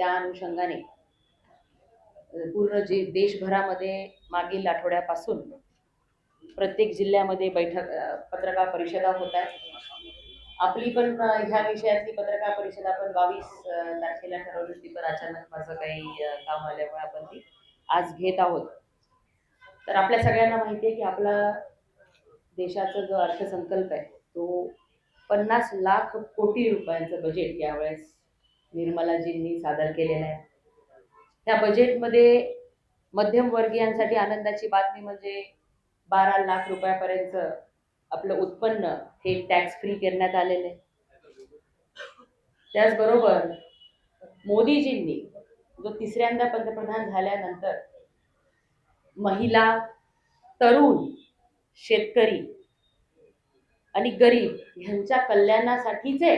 त्या अनुषंगाने पूर्ण जे देशभरामध्ये मागील आठवड्यापासून प्रत्येक जिल्ह्यामध्ये बैठक पत्रकार परिषदा होत आहेत. आपली पण ह्या विषयातली पत्रकार परिषद आपण बावीस तारखेला ठरवली होती पण अचानक माझं काही काम आल्यामुळे आपण ती आज घेत आहोत. तर आपल्या सगळ्यांना माहिती आहे की आपला देशाचा जो अर्थसंकल्प आहे तो पन्नास लाख कोटी रुपयांचं बजेट यावेळेस निर्मलाजींनी सादर केलेलं आहे. त्या बजेटमध्ये मध्यमवर्गीयांसाठी आनंदाची बातमी म्हणजे बारा लाख रुपयापर्यंत आपलं उत्पन्न हे टॅक्स फ्री करण्यात आलेलं आहे. त्याचबरोबर मोदीजींनी जो तिसऱ्यांदा पंतप्रधान झाल्यानंतर महिला तरुण शेतकरी आणि गरीब ह्यांच्या कल्याणासाठीचे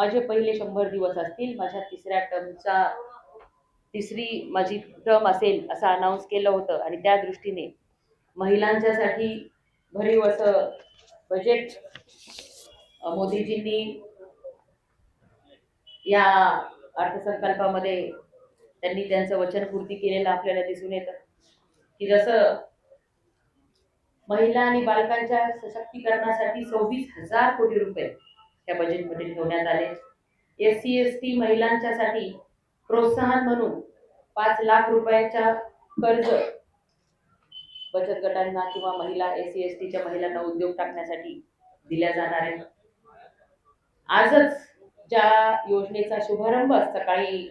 माझे पहिले शंभर दिवस असतील माझ्या तिसऱ्या टर्मचा तिसरी माझी टर्म असेल असं अनाऊन्स केलं होतं. आणि त्या दृष्टीने महिलांच्यासाठी भरीव असं बजेट मोदीजींनी या अर्थसंकल्पामध्ये त्यांनी त्यांचं वचनपूर्ती केलेलं आपल्याला दिसून येतं. की जसं महिला आणि बालकांच्या सशक्तीकरणासाठी सव्वीस हजार कोटी रुपये या बजेटमध्ये ठेवण्यात आले. एस सी एस टी महिलांच्यासाठी प्रोत्साहन म्हणून पाच लाख रुपयाच्या कर्ज बचत गटांना किंवा महिला एस सी एस टीच्या महिलांना उद्योग टाकण्यासाठी दिल्या जाणार आहे आजच ज्या योजनेचा शुभारंभ सकाळी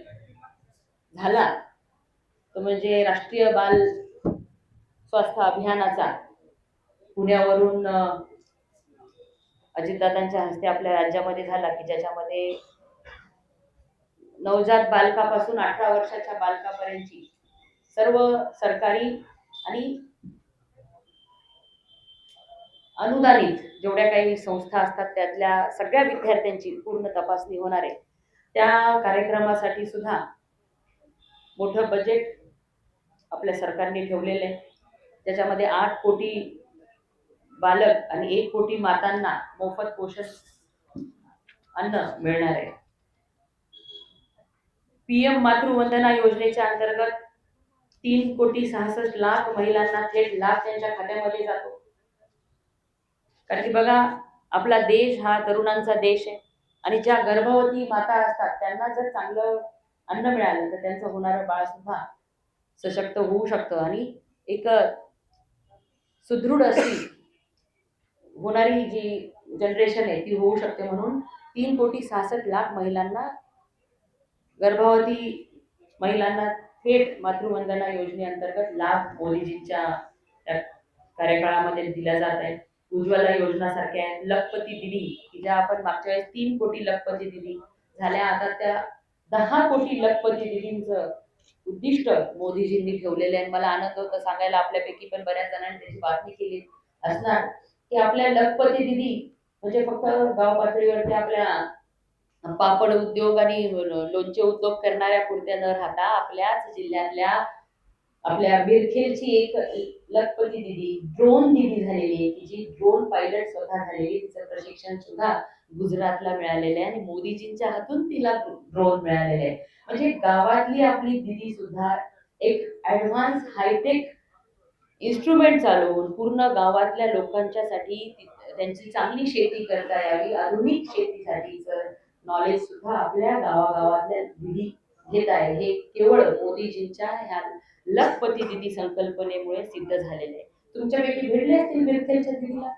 झाला तो म्हणजे राष्ट्रीय बाल स्वास्थ्य अभियानाचा. पुण्यावरून अजितदादांच्या हस्ते आपल्या राज्यामध्ये झाला की ज्याच्यामध्ये नवजात बालकापासून अठरा वर्षाच्या बालकापर्यंतची सर्व सरकारी आणि अनुदानित जेवढ्या काही संस्था असतात त्यातल्या सगळ्या विद्यार्थ्यांची पूर्ण तपासणी होणार आहे. त्या कार्यक्रमासाठी सुद्धा मोठं बजेट आपल्या सरकारने ठेवलेलं आहे. त्याच्यामध्ये आठ कोटी बालक आणि एक कोटी मातांना मोफत पोषण अन्न मिळणार आहे. पीएम मातृवंदना योजनेच्या अंतर्गत तीन कोटी सहासष्ट लाख महिलांना थेट लाभ त्यांच्या खात्यामध्ये जातो. कारण की बघा आपला देश हा तरुणांचा देश आहे आणि ज्या गर्भवती माता असतात त्यांना जर चांगलं अन्न मिळालं तर त्यांचं होणारं बाळ सुद्धा सशक्त होऊ शकतं. आणि एक सुदृढ अशी होणारी जी जनरेशन आहे ती होऊ शकते म्हणून तीन कोटी सहासष्ट लाख महिलांना गर्भवती महिलांना थेट मातृवंदना योजनेअंतर्गत लाभ मोदीजींच्या त्या कार्यकाळामध्ये दिला जात आहे उज्ज्वला योजना सारख्या आहेत लखपती दिदी की ज्या आपण मागच्या वेळेस तीन कोटी लखपती दिली झाल्या आता त्या दहा कोटी लखपती दिदींचं उद्दिष्ट मोदीजींनी ठेवलेले आहे. मला आनंद होता सांगायला आपल्यापैकी पण बऱ्याच जणांनी त्याची बातमी केली असणार. की आपल्या लखपती दिदी म्हणजे फक्त गाव पातळीवरती आपल्या पापड उद्योग आणि लोणचे उद्योग करणाऱ्या पुरत्या न राहता आपल्याच जिल्ह्यातल्या आपल्या बिरखेलची एक लखपती दिदी ड्रोन दिदी झालेली आहे. की जी ड्रोन पायलट स्वतः झालेली तिचं प्रशिक्षण सुद्धा गुजरातला मिळालेलं आहे आणि मोदीजींच्या हातून तिला ड्रोन मिळालेले आहे. म्हणजे गावातली आपली दिदी सुद्धा एक ऍडव्हान्स हायटेक इन्स्ट्रुमेंट चालवून पूर्ण गावातल्या लोकांच्यासाठी त्यांची चांगली शेती करता यावी आधुनिक शेतीसाठीचं नॉलेज सुद्धा आपल्या गावागावातल्या दिदी घेत आहे हे केवळ मोदीजींच्या ह्या लखपती दिदी संकल्पनेमुळे सिद्ध झालेले आहे. तुमच्यापैकी भेटले असतील मिरखेलच्या दिदीला?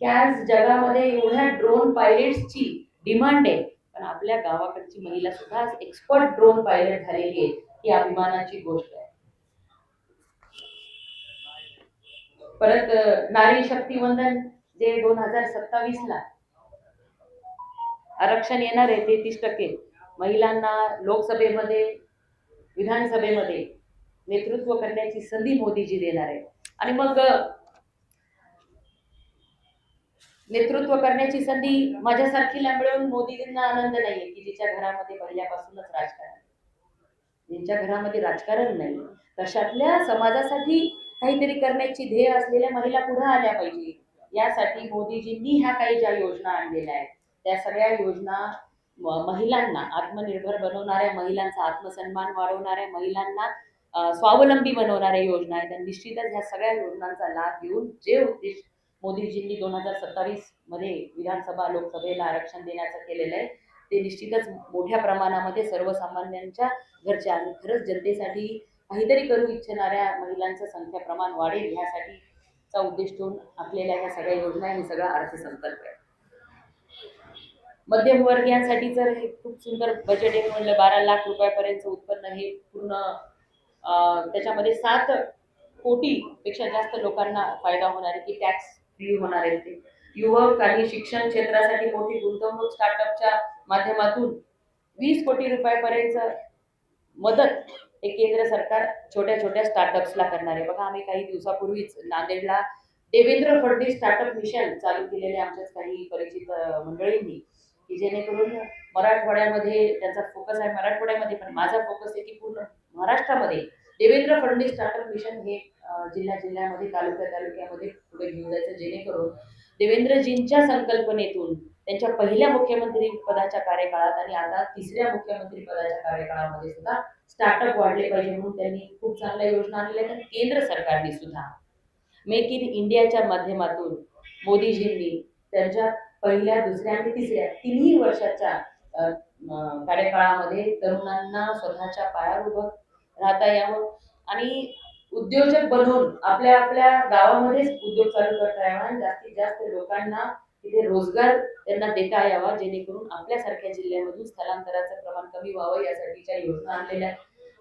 की आज जगामध्ये एवढ्या ड्रोन पायलट्सची डिमांड आहे. पण आपल्या गावाकडची महिला सुद्धा एक्सपर्ट ड्रोन पायलट झालेली आहे. ही अभिमानाची गोष्ट आहे. परत नारी शक्ती वंदन जे दोन हजार सत्तावीस ला आरक्षण येणार आहे तेहतीस टक्के. महिलांना लोकसभेमध्ये विधानसभेमध्ये नेतृत्व करण्याची संधी मोदीजी देणार आहे आणि मग नेतृत्व करण्याची संधी माझ्यासारखीला मिळून मोदीजींना आनंद नाहीये की जिच्या घरामध्ये पहिल्यापासूनच राजकारण ज्यांच्या घरामध्ये राजकारण नाही. तशातल्या समाजासाठी काहीतरी करण्याची ध्येय असलेल्या महिला पुढे आल्या पाहिजे. यासाठी मोदीजींनी ह्या काही ज्या योजना आणलेल्या आहेत त्या सगळ्या योजना महिलांना आत्मनिर्भर बनवणाऱ्या महिलांचा आत्मसन्मान वाढवणाऱ्या महिलांना स्वावलंबी बनवणाऱ्या योजना आहेत. आणि निश्चितच ह्या सगळ्या योजनांचा लाभ घेऊन जे उद्देश मोदीजींनी दोन हजार सत्तावीसमध्ये विधानसभा लोकसभेला आरक्षण देण्याचं केलेलं आहे ते निश्चितच मोठ्या प्रमाणामध्ये सर्वसामान्यांच्या घरच्या आणि खरंच जनतेसाठी काहीतरी करू इच्छिणाऱ्या महिलांचं संख्या प्रमाण वाढेल ह्यासाठीचा उद्देश ठेवून आखलेल्या ह्या सगळ्या योजना हे सगळा अर्थसंकल्प आहे. मध्यमवर्गीयांसाठी जर हे खूप सुंदर बजेट आहे म्हणलं बारा लाख रुपयापर्यंत उत्पन्न हे पूर्ण त्याच्यामध्ये सात कोटीपेक्षा जास्त लोकांना फायदा होणार आहे की टॅक्स फ्री होणार आहे ते. युवक आणि शिक्षण क्षेत्रासाठी मोठी गुंतवणूक स्टार्टअपच्या माध्यमातून वीस कोटी रुपयापर्यंत मदत हे केंद्र सरकार छोट्या छोट्या स्टार्टअप्सला करणार आहे. बघा आम्ही काही दिवसापूर्वीच नांदेडला देवेंद्र फडणवीस स्टार्टअप मिशन चालू केलेले आमच्याच काही परिचित मंडळींनी की जेणेकरून मराठवाड्यामध्ये त्यांचा फोकस आहे. मराठवाड्यामध्ये पण माझा फोकस आहे की पूर्ण महाराष्ट्रामध्ये देवेंद्र फडणवीस स्टार्टअप मिशन हे जिल्हा जिल्ह्या जिल्ह्यामध्ये तालुक्या तालुक्यामध्ये पुढे घेऊन जायचं. जेणेकरून देवेंद्रजींच्या संकल्पनेतून त्यांच्या पहिल्या मुख्यमंत्री पदाच्या कार्यकाळात आणि आता तिसऱ्या मुख्यमंत्री पदाच्या कार्यकाळामध्ये सुद्धा स्टार्टअप वाढले पाहिजे म्हणून त्यांनी खूप चांगल्या योजना आणल्या तर आणि केंद्र सरकारने सुद्धा मेक इन इंडियाच्या माध्यमातून मोदीजींनी त्यांच्या पहिल्या दुसऱ्या आणि तिसऱ्या तिन्ही वर्षाच्या कार्यकाळामध्ये तरुणांना स्वतःच्या पायावर उभं राहता यावं. आणि उद्योजक बनवून आपल्या आपल्या गावामध्येच उद्योग चालू करता यावा आणि जास्तीत जास्त लोकांना तिथे रोजगार त्यांना देता यावा जेणेकरून आपल्यासारख्या जिल्ह्यामधून स्थलांतराचं प्रमाण कमी व्हावं यासाठीच्या योजना आणलेल्या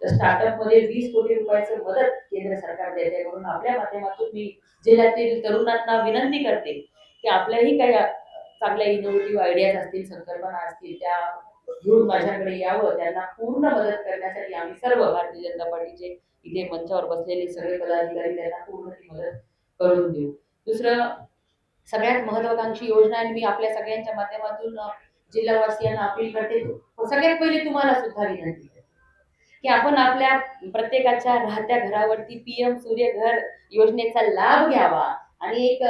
तर स्टार्टअपमध्ये वीस कोटी रुपयाचं मदत केंद्र सरकार देते म्हणून आपल्या माध्यमातून मी जिल्ह्यातील तरुणांना विनंती करते की आपल्याही काही चांगल्या इनोव्हेटिव्ह आयडियाज असतील संकल्पना असतील त्या घेऊन माझ्याकडे यावं. त्यांना पूर्ण मदत करण्यासाठी आम्ही सर्व भारतीय जनता पार्टीचे इथे मंचावर बसलेले सगळे पदाधिकारी त्यांना पूर्ण ती मदत करून देऊ. दुसरं सगळ्यात महत्वाकांक्षी योजना आणि मी आपल्या सगळ्यांच्या माध्यमातून जिल्हावासियांना अपील करते. हो, सगळ्यात पहिले तुम्हाला सुद्धा विनंती की आपण आपल्या प्रत्येकाच्या राहत्या घरावरती पीएम सूर्यघर योजनेचा लाभ घ्यावा. आणि एक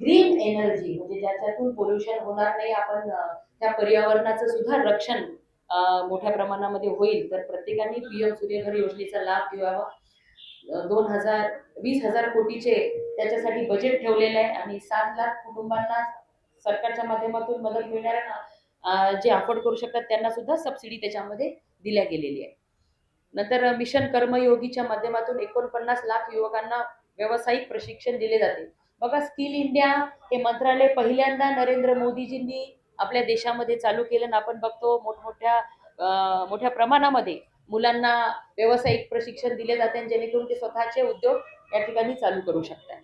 ग्रीन एनर्जी म्हणजे ज्याच्यातून पोल्युशन होणार नाही आपण त्या पर्यावरणाचं सुद्धा रक्षण मोठ्या प्रमाणामध्ये होईल. तर प्रत्येकाने पीएम सूर्यघर योजनेचा लाभ घ्यावा. दोन हजार वीस हजार कोटीचे त्याच्यासाठी बजेट ठेवलेलं आहे. आणि सात लाख कुटुंबांना सरकारच्या माध्यमातून मदत मिळणाऱ्यांना ना जे अफोर्ड करू शकतात त्यांना सुद्धा सबसिडी त्याच्यामध्ये दिल्या गेलेली आहे नंतर मिशन कर्मयोगीच्या माध्यमातून एकोणपन्नास लाख युवकांना व्यावसायिक प्रशिक्षण दिले जाते. बघा स्किल इंडिया हे मंत्रालय पहिल्यांदा नरेंद्र मोदीजींनी आपल्या देशामध्ये चालू केलं आणि आपण बघतो मोठमोठ्या मोठ्या प्रमाणामध्ये मुलांना व्यावसायिक प्रशिक्षण दिले जाते आणि जेणेकरून ते स्वतःचे उद्योग या ठिकाणी चालू करू शकतात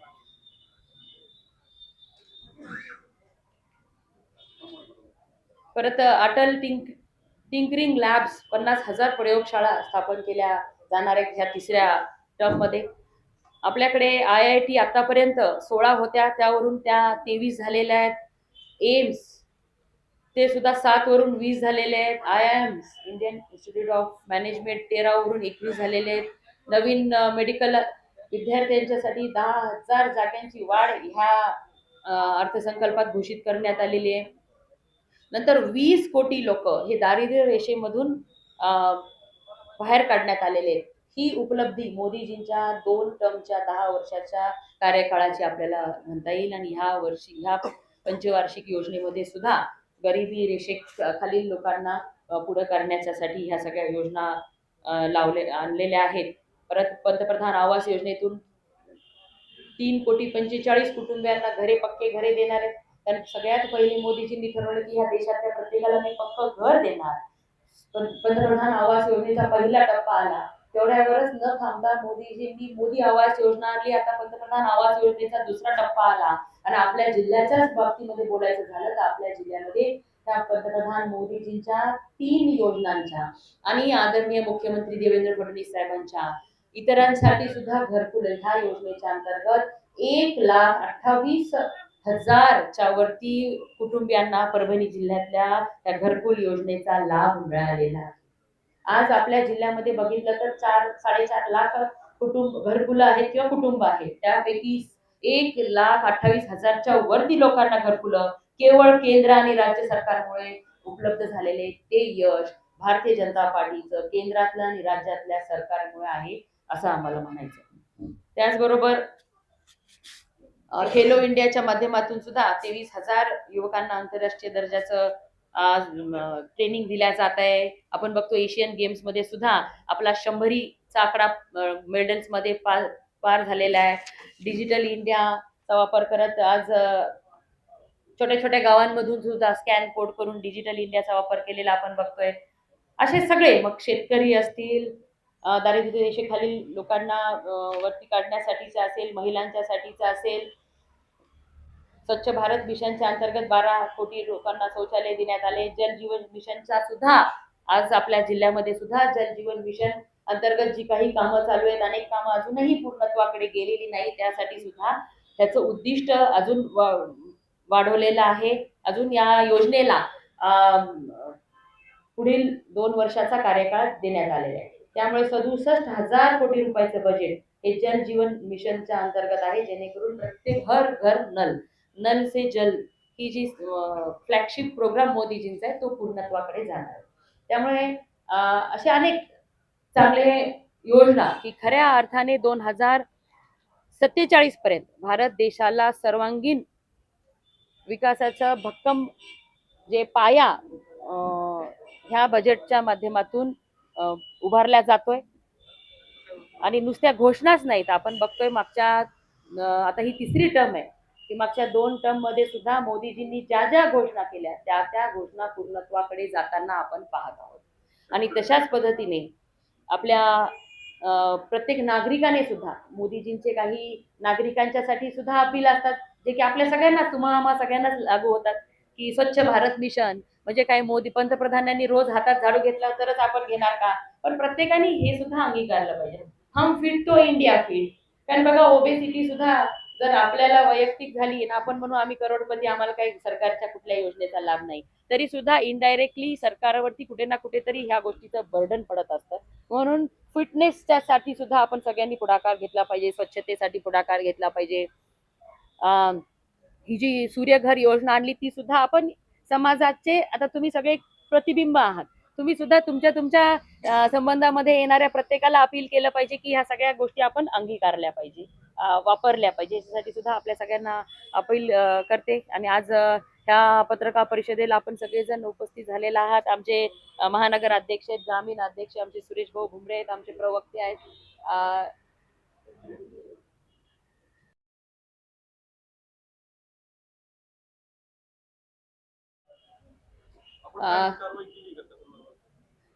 परत अटल टिंक टिंकरिंग लॅब्स पन्नास हजार प्रयोगशाळा स्थापन केल्या जाणार आहेत ह्या तिसऱ्या टर्ममध्ये आपल्याकडे आय आय टी आतापर्यंत सोळा होत्या त्यावरून त्या तेवीस झालेल्या आहेत. एम्स ते सुद्धा सातवरून वीस झालेले आहेत. I I Ms Indian Institute of Management तेरावरून एकवीस झालेले आहेत. नवीन मेडिकल विद्यार्थ्यांच्यासाठी दहा हजार जागांची वाढ ह्या अर्थसंकल्पात घोषित करण्यात आलेली आहे. नंतर वीस कोटी लोक हे दारिद्र्य रेषेमधून बाहेर काढण्यात आलेले आहेत. ही उपलब्धी मोदीजींच्या दोन टर्मच्या दहा वर्षाच्या कार्यकाळाची आपल्याला म्हणता येईल आणि ह्या वर्षी ह्या पंचवार्षिक योजनेमध्ये सुद्धा गरिबी रेषे खालील लोकांना पुढं करण्याच्यासाठी ह्या सगळ्या योजना लावले आणलेल्या आहेत. परत पंतप्रधान आवास योजनेतून तीन कोटी पंचेचाळीस कुटुंबियांना घरे पक्के घरे देणार आहेत. कारण सगळ्यात पहिले मोदीजींनी ठरवलं की ह्या देशातल्या प्रत्येकाला मी पक्क घर देणार. पंतप्रधान आवास योजनेचा पहिला टप्पा आला. तेवढ्यावरच न थांबता मोदीजींनी मोदी आवास योजना आणली आता पंतप्रधान आवास योजनेचा दुसरा टप्पा आला. आणि आपल्या जिल्ह्याच्याच बाबतीमध्ये बोलायचं झालं तर आपल्या जिल्ह्यामध्ये त्या पंतप्रधान मोदीजींच्या तीन योजनांच्या आणि आदरणीय मुख्यमंत्री देवेंद्र फडणवीस साहेबांच्या इतरांसाठी सुद्धा घरकुल ह्या योजनेच्या अंतर्गत एक लाख अठ्ठावीस हजारच्या वरती कुटुंबियांना परभणी जिल्ह्यातल्या त्या घरकुल योजनेचा लाभ मिळालेला आहे. आज आपल्या जिल्ह्यामध्ये बघितलं तर चार साडेचार लाख कुटुंब घरकुलं आहेत किंवा कुटुंब आहेत. त्यापैकी एक लाख अठ्ठावीस हजारच्या वरती लोकांना घरकुलं केवळ केंद्र आणि राज्य सरकारमुळे उपलब्ध झालेले ते यश भारतीय जनता पार्टीचं केंद्रातलं आणि राज्यातल्या सरकारमुळे आहे. असं आम्हाला म्हणायचं. त्याचबरोबर खेलो इंडियाच्या माध्यमातून सुद्धा तेवीस हजार युवकांना आंतरराष्ट्रीय दर्जाचं आज ट्रेनिंग दिल्या जात आहे. आपण बघतो एशियन गेम्समध्ये सुद्धा आपला शंभरीचा आकडा मेडल्समध्ये पार पार झालेला आहे. डिजिटल इंडियाचा वापर करत आज छोट्या छोट्या गावांमधून सुद्धा स्कॅन कोड करून डिजिटल इंडियाचा वापर केलेला आपण बघतोय. असे सगळे मग शेतकरी असतील दारिद्र्य रेषेखालील लोकांना वरती काढण्यासाठीचं असेल महिलांच्यासाठीचं असेल स्वच्छ भारत मिशनच्या अंतर्गत बारा कोटी लोकांना शौचालय देण्यात आले. जल जीवन मिशनचा सुद्धा आज आपल्या जिल्ह्यामध्ये सुद्धा जल जीवन मिशन अंतर्गत जी काही कामं चालू आहेत अनेक कामं अजूनही पूर्णत्वाकडे गेलेली नाही त्यासाठी सुद्धा त्याचं उद्दिष्ट अजून वाढवलेलं आहे. अजून या योजनेला पुढील दोन वर्षाचा कार्यकाळ देण्यात आलेला आहे. त्यामुळे सदुसष्ट हजार कोटी रुपयाचं बजेट हे जल जीवन मिशनच्या अंतर्गत आहे जेणेकरून प्रत्येक घर घर नल. नल से जल ही जी फ्लॅगशिप प्रोग्राम मोदीजींचा आहे तो पूर्णत्वाकडे जाणार आहे. त्यामुळे असे अनेक चांगले योजना की खऱ्या अर्थाने दोन हजार सत्तेचाळीस पर्यंत भारत देशाला सर्वांगीण विकासाचा भक्कम जे पाया ह्या बजेटच्या माध्यमातून उभारल्या जातोय. आणि नुसत्या घोषणाच नाहीत. आपण बघतोय मागच्या आता ही तिसरी टर्म आहे. की मागच्या दोन टर्ममध्ये सुद्धा मोदीजींनी ज्या ज्या घोषणा केल्या त्या त्या घोषणा पूर्णत्वाकडे जाताना आपण पाहत आहोत. आणि तशाच पद्धतीने आपल्या प्रत्येक नागरिकाने सुद्धा मोदीजींचे काही नागरिकांच्यासाठी सुद्धा अपील असतात जे की आपल्या सगळ्यांना तुम्हा आम्हा सगळ्यांनाच लागू होतात. की स्वच्छ भारत मिशन म्हणजे काय मोदी पंतप्रधानांनी रोज हातात झाडू घेतला तरच आपण घेणार का? पण प्रत्येकाने हे सुद्धा अंगीकारलं पाहिजे. हम फिट तो इंडिया फिट कारण बघा ओबेसिटी सुद्धा जर आपल्याला वैयक्तिक झाली ना आपण म्हणू आम्ही करोडपती आम्हाला काही सरकारच्या कुठल्या योजनेचा लाभ नाही. तरी सुद्धा इनडायरेक्टली सरकारवरती कुठे ना कुठेतरी ह्या गोष्टीचं बर्डन पडत असतं. म्हणून फिटनेसच्या साठी सुद्धा आपण सगळ्यांनी पुढाकार घेतला पाहिजे स्वच्छतेसाठी पुढाकार घेतला पाहिजे. अं, ही जी सूर्यघर योजना आणली ती सुद्धा आपण समाजाचे आता तुम्ही सगळे प्रतिबिंब आहात. तुम्ही सुद्धा तुमच्या तुमच्या संबंधामध्ये येणाऱ्या प्रत्येकाला अपील केलं पाहिजे की ह्या सगळ्या गोष्टी आपण अंगीकारल्या पाहिजे वापरल्या पाहिजे. याच्यासाठी सुद्धा आपल्या सगळ्यांना अपील करते. आणि आज ह्या पत्रकार परिषदेला आपण सगळेजण उपस्थित झालेला आहात. आमचे महानगर अध्यक्ष आहेत ग्रामीण अध्यक्ष आमचे सुरेश भाऊ भुमरे आहेत आमचे प्रवक्ते आहेत.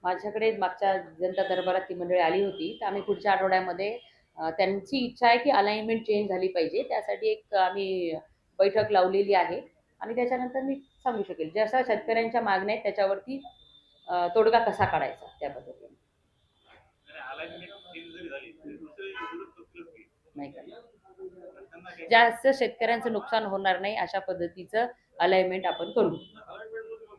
माझ्याकडे मागच्या जनता दरबारात ती मंडळी आली होती. तर आम्ही पुढच्या आठवड्यामध्ये त्यांची इच्छा आहे की अलाइनमेंट चेंज झाली पाहिजे. त्यासाठी एक आम्ही बैठक लावलेली आहे. आणि त्याच्यानंतर मी सांगू शकेल जशा शेतकऱ्यांच्या मागण्या आहेत त्याच्यावरती तोडगा कसा काढायचा त्या पद्धतीने नाही करणार. जास्त शेतकऱ्यांचं नुकसान होणार नाही अशा पद्धतीचं अलाइनमेंट आपण करू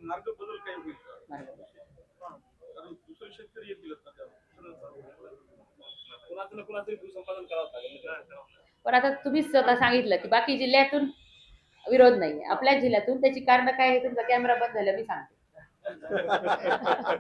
मार्ग बदल काय होईल का? मार्गदर्शन. हा. कारण दुसरे शेतकरी येतीलच ना त्यावर. कुणाचं ना कुणाचं भूसंपादन करावं लागेल पण आता तुम्हीच स्वतः सांगितलं की बाकी जिल्ह्यातून विरोध नाही आपल्या जिल्ह्यातून त्याची कारण काय आहे? तुमचा कॅमेरा बंद झाला मी सांगते.